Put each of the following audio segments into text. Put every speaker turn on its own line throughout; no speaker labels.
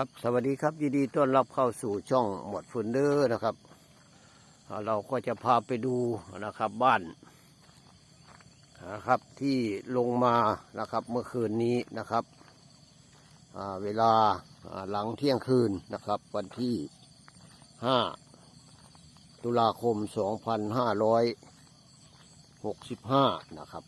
ครับสวัสดีครับยินดีต้อนรับเข้าสู่ช่องหมวดฟุนเดอร์นะครับ เราก็จะพาไปดูนะครับบ้านนะครับที่ลงมานะครับเมื่อคืนนี้นะครับเวลาหลังเที่ยงคืนนะครับ วันที่ 5 ตุลาคม 2565 นะครับ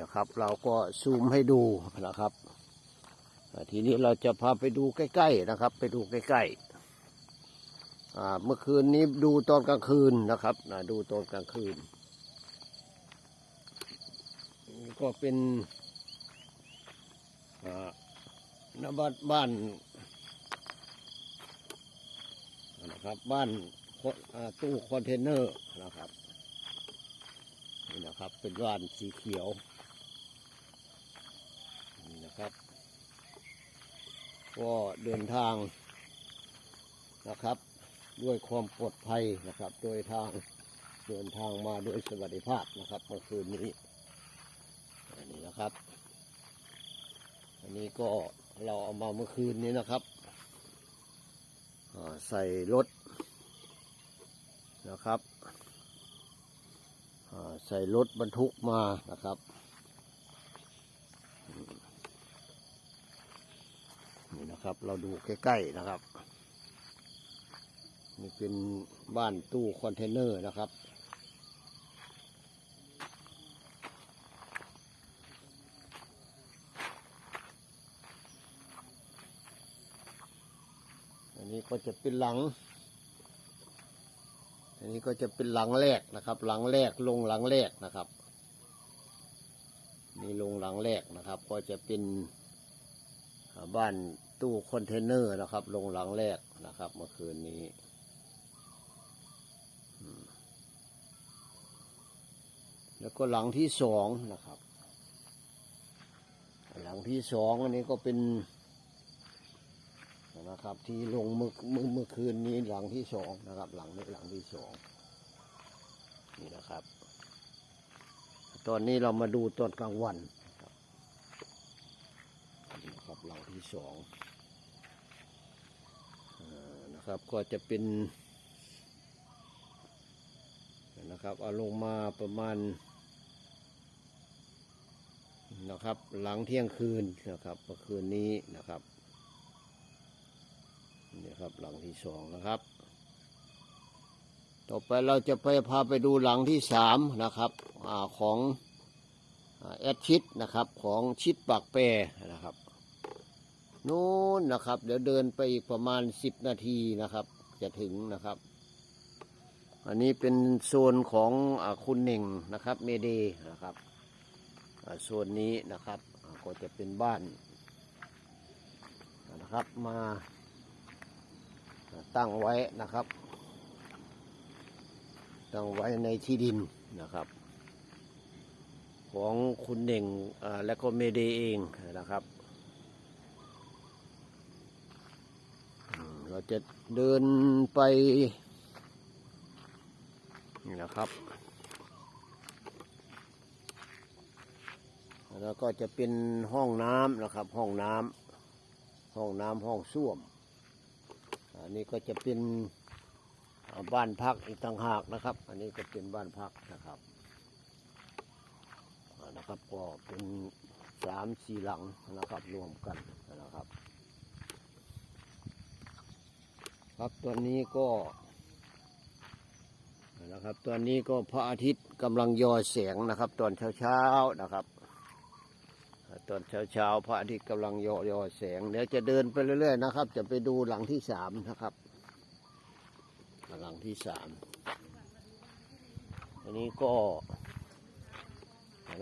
นะครับ เราก็ซูมให้ดูนะครับ ทีนี้เราจะพาไปดูใกล้ๆนะครับ ไปดูใกล้ๆเมื่อคืนนี้ดูตอนกลางคืนนะครับอ่าดูตอนกลางคืน ก็เป็นนบ้าบ้านนะครับบ้านตู้คอนเทนเนอร์นะครับนี่นะครับเป็นบ้านสีเขียว นี่นะครับ ก็เดินทางนะครับ ด้วยความปลอดภัยนะครับ โดยทางเดินทางมาโดยสวัสดิภาพนะครับเมื่อคืนนี้อันนี้นะครับ อันนี้ก็เราเอามาเมื่อคืนนี้นะครับใส่รถนะครับใส่รถบรรทุกมานะครับ นี่นะครับ เราดูใกล้ๆนะครับ นี่เป็นบ้านตู้คอนเทนเนอร์นะครับ อันนี้ก็จะเป็นหลัง อันนี้ก็จะเป็นหลังแรกนะครับ หลังแรกลงหลังแรกนะครับนี่ลงหลังแรกนะครับ ก็จะเป็นบ้าน ตู้คอนเทนเนอร์นะครับ ลงหลังแรกนะครับเมื่อคืนนี้แล้วก็หลังที่สองนะครับ หลังที่สองอันนี้ก็เป็นนะครับ ที่ลงเมื่อเมื่อเมื่อคืนนี้หลังที่สองนะครับ หลังนี้หลังที่สองนี่นะครับ ตอนนี้เรามาดูตอนกลางวันนะครับหลังที่สอง นะครับ ก็จะเป็นนะครับเอาลงมาประมาณนะครับ หลังเที่ยงคืนนะครับเมื่อคืนนี้นะครับนี่ครับหลังที่สองนะครับ ต่อไปเราจะไปพาไปดูหลังที่สามนะครับอของแอดชิดนะครับของชิดปากแปรนะครับ นู้นนะครับ เดี๋ยวเดินไปอีกประมาณสิบนาทีนะครับ จะถึงนะครับ อันนี้เป็นโซนของอคุณเน่งนะครับ เมเดนะครับโซนนี้นะครับก็จะเป็นบ้านนะครับมาตั้งไว้นะครับ ตั้งไว้ในที่ดินนะครับ ของคุณเน่งและก็เมเดเองนะครับ อืม เราจะเดินไป นี่นะครับ แล้วก็จะเป็นห้องน้ำนะครับ ห้องน้ำห้องน้ำห้องส้วม อันนี้ก็จะเป็นบ้านพักอีกต่างหากนะครับ อันนี้ก็เป็นบ้านพักนะครับนะครับก็เป็นสามสี่หลังนะครับรวมกันนะครับ ครับตอนนี้ก็นะครับตอนนี้ก็พระอาทิตย์กำลังยอแสงนะครับ ตอนเช้าๆนะครับ ตอนเช้าๆพระอาทิตย์กำลังยอยอแสงเดี๋ยวจะเดินไปเรื่อยๆนะครับ จะไปดูหลังที่สามนะครับ หลังที่สามอันนี้ก็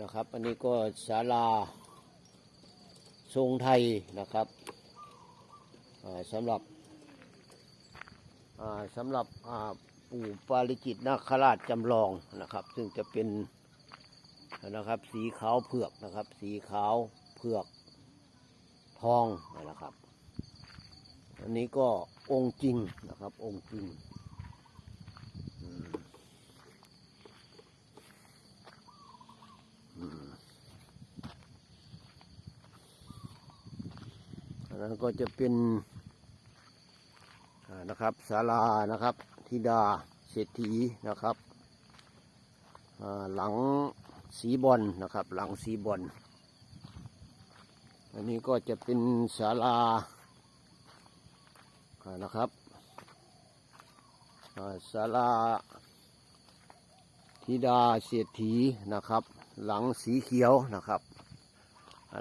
นะครับ อันนี้ก็ศาลาทรงไทยนะครับสำหรับ สำหรับปู่ปาริจิตนาคราชจำลองนะครับ ซึ่งจะเป็นนะครับสีขาวเผือกนะครับ สีขาวเผือกทองนะครับ อันนี้ก็องค์จริงนะครับ องค์จริงอันนั้นก็จะเป็น นะครับศาลานะครับธิดาเศรษฐีนะครับหลังสีบอลนะครับ หลังสีบอลอันนี้ก็จะเป็นศาลานะครับอ่าศาลาธิดาเศรษฐีนะครับ หลังสีเขียวนะครับ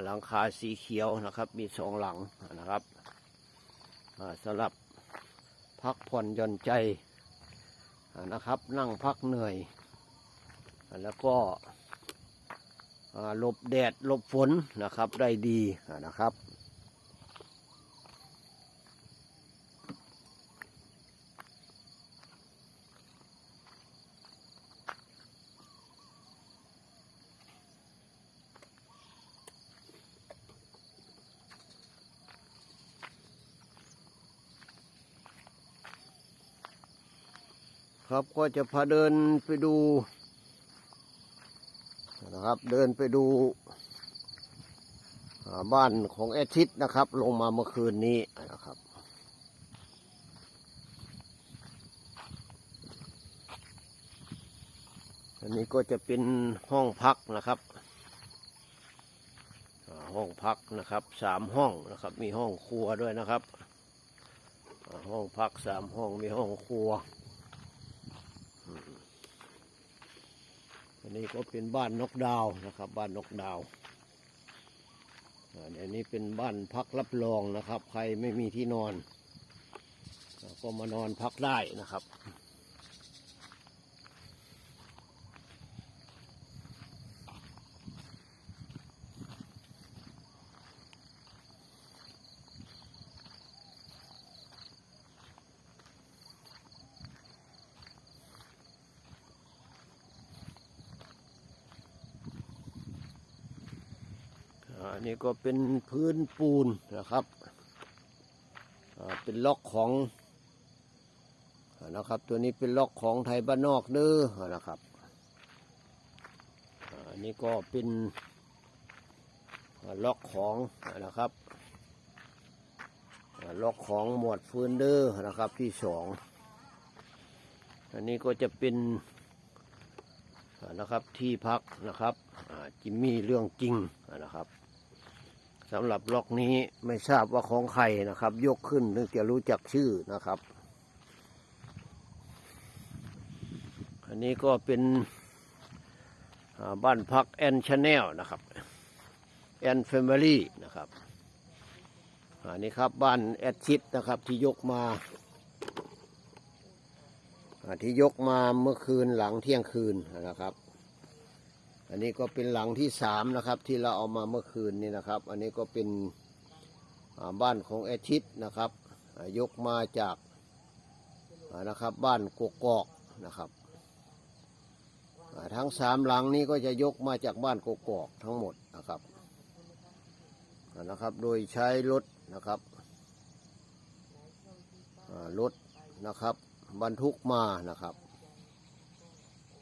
หลังคาสีเขียวนะครับ มีสองหลังนะครับสำหรับ พักผ่อนหย่อนใจนะครับ นั่งพักเหนื่อย แล้วก็หลบแดดหลบฝนนะครับได้ดีนะครับ ครับก็จะพาเดินไปดูนะครับเดินไปดูอ่าบ้านของแอทิตนะครับ ลงมาเมื่อคืนนี้นะครับอันนี้ก็จะเป็นห้องพักนะครับห้องพักนะครับสามห้องนะครับ มีห้องครัวด้วยนะครับ ห้องพักสามห้องมีห้องครัว อันนี้ก็เป็นบ้านนกดาวนะครับ บ้านนกดาวอันนี้เป็นบ้านพักรับรองนะครับ ใครไม่มีที่นอน ก็มานอนพักได้นะครับ อันนี้ก็เป็นพื้นปูนนะครับเป็นล็อกของอนะครับ ตัวนี้เป็นล็อกของไทยบ้านนอกเด้ออ่นะครับอันนี้ก็เป็นล็อกของนะครับล็อกของหมวดฟืนเดอร์นะครับที่สองอันนี้ก็จะเป็นนะครับที่พักนะครับจิมมี่เรื่องจริงนะครับ สำหรับล็อกนี้ไม่ทราบว่าของใครนะครับ ยกขึ้นถึงจะรู้จักชื่อนะครับ อันนี้ก็เป็นบ้านพักแอนชาแนลนะครับแอนแฟมิลี่นะครับอันนี้ครับบ้านแอดชิดนะครับที่ยกมาที่ยกมาเมื่อคืนหลังเที่ยงคืนนะครับ อันนี้ก็เป็นหลังที่สามนะครับที่เราเอามาเมื่อคืนนี้นะครับ อันนี้ก็เป็นบ้านของแอทิตนะครับ ยกมาจากนะครับบ้านกกอกนะครับทั้งสามหลังนี้ก็จะยกมาจากบ้านกกอกทั้งหมดนะครับนะครับ โดยใช้รถนะครับรถนะครับบรรทุกมานะครับ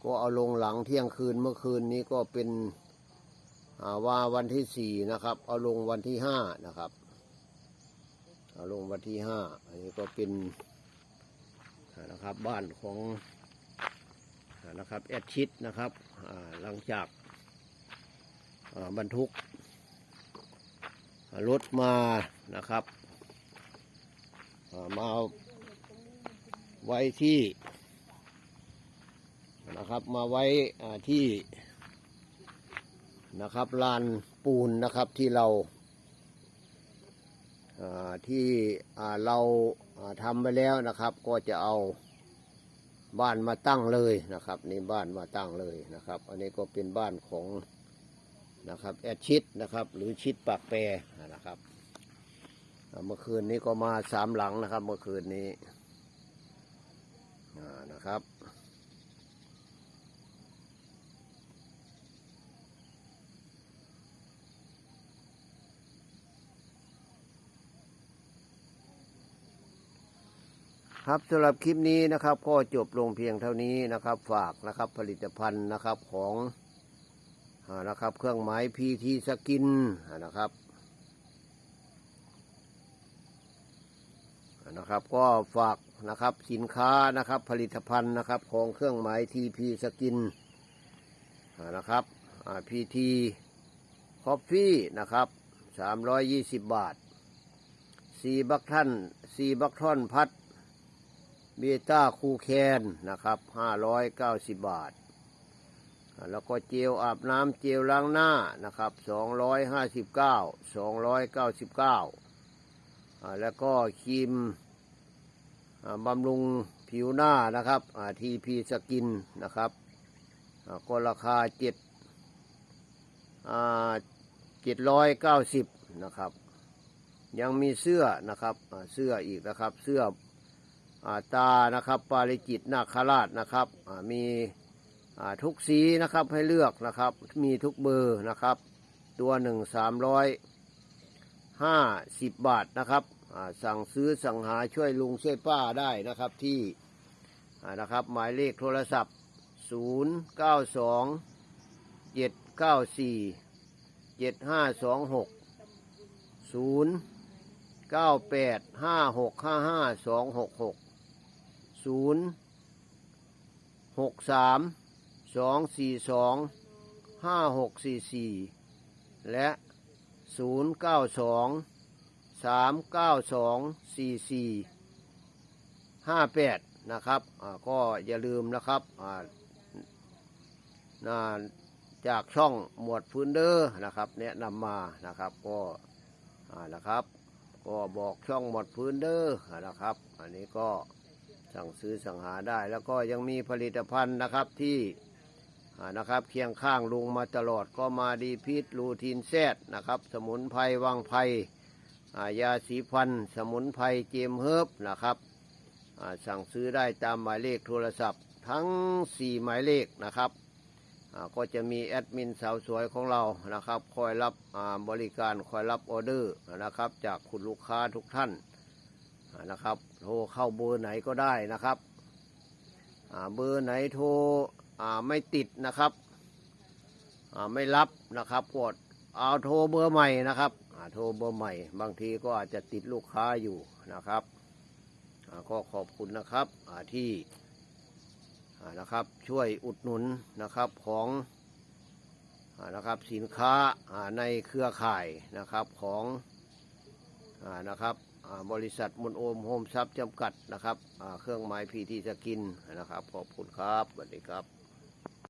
ก็เอาลงหลังเที่ยงคืนเมื่อคืนนี้ก็เป็นว่าวันที่สี่นะครับ เอาลงวันที่ห้านะครับ เอาลงวันที่ห้าอันนี้ก็เป็นนะครับบ้านของนะครับแอดชิดนะครับหลังจากบรรทุกรถมานะครับมาไว้ที่ นะครับ มาไว้ที่นะครับลานปูนนะครับที่เราที่เราทำไปแล้วนะครับ ก็จะเอาบ้านมาตั้งเลยนะครับนี่บ้านมาตั้งเลยนะครับ อันนี้ก็เป็นบ้านของนะครับแอดชิดนะครับ หรือชิดปากแปรนะครับเมื่อคืนนี้ก็มาสามหลังนะครับ เมื่อคืนนี้นะครับ ครับสำหรับคลิปนี้นะครับก็จบลงเพียงเท่านี้นะครับ ฝากนะครับผลิตภัณฑ์นะครับของอนะครับ เครื่องหมายพีทีสกินนะครับนะครับ ก็ฝากนะครับสินค้านะครับ ผลิตภัณฑ์นะครับของเครื่องหมายทีพีสกินนะครับพีทีคอฟฟี่นะครับสามร้อยยี่สิบบาทซีบักท่านซีบักท่อนพัด เบต้าคูแคนนะครับห้าร้อยเก้าสิบบาท แล้วก็เจลอาบน้ำเจลล้างหน้านะครับสองร้อยห้าสิบเก้าสองร้อยเก้าสิบเก้าแล้วก็ครีมบำรุงผิวหน้านะครับทีพีสกินนะครับก็ราคาเจ็ดเจ็ดร้อยเก้าสิบนะครับ ยังมีเสื้อนะครับเสื้ออีกนะครับ เสื้อ ตานะครับปาริจิตนาคราชนะครับมีทุกสีนะครับให้เลือกนะครับ มีทุกเบอร์นะครับ ตัวหนึ่งสามร้อยห้าสิบบาทนะครับสั่งซื้อสั่งหาช่วยลุงช่วยป้าได้นะครับที่นะครับหมายเลขโทรศัพท์ศูนย์เก้าสองเจ็ดเก้าสี่เจ็ดห้าสองหก ศูนย์หกสามสองสี่สองห้าหกสี่สี่และศูนย์เก้าสองสามเก้าสองสี่สี่ห้าแปดนะครับก็อย่าลืมนะครับจากช่องหมวดฟื้นเดอร์นะครับแนะนำมานะครับก็นะครับ ก็บอกช่องหมวดฟื้นเดอร์นะครับ อันนี้ก็ สั่งซื้อสั่งหาได้ แล้วก็ยังมีผลิตภัณฑ์นะครับที่นะครับเคียงข้างลุงมาตลอดก็มาดีพิษลูทีนแซดนะครับ สมุนไพรวังไพรยาสีฟัน สมุนไพรเจมเฮิร์บนะครับสั่งซื้อได้ตามหมายเลขโทรศัพท์ทั้ง 4 หมายเลขนะครับก็จะมีแอดมินสาวสวยของเรานะครับ คอยรับบริการคอยรับออเดอร์นะครับ จากคุณลูกค้าทุกท่าน นะครับโทรเข้าเบอร์ไหนก็ได้นะครับเบอร์ไหนโทรไม่ติดนะครับไม่รับนะครับกดเอาโทรเบอร์ใหม่นะครับโทรเบอร์ใหม่ บางทีก็อาจจะติดลูกค้าอยู่นะครับก็ขอบคุณนะครับที่นะครับช่วยอุดหนุนนะครับของนะครับสินค้าในเครือข่ายนะครับของนะครับ บริษัทมุนโอมโฮมซับจำกัดนะครับเครื่องหมายพีทีสกินนะครับ ขอบคุณครับสวัสดีครับ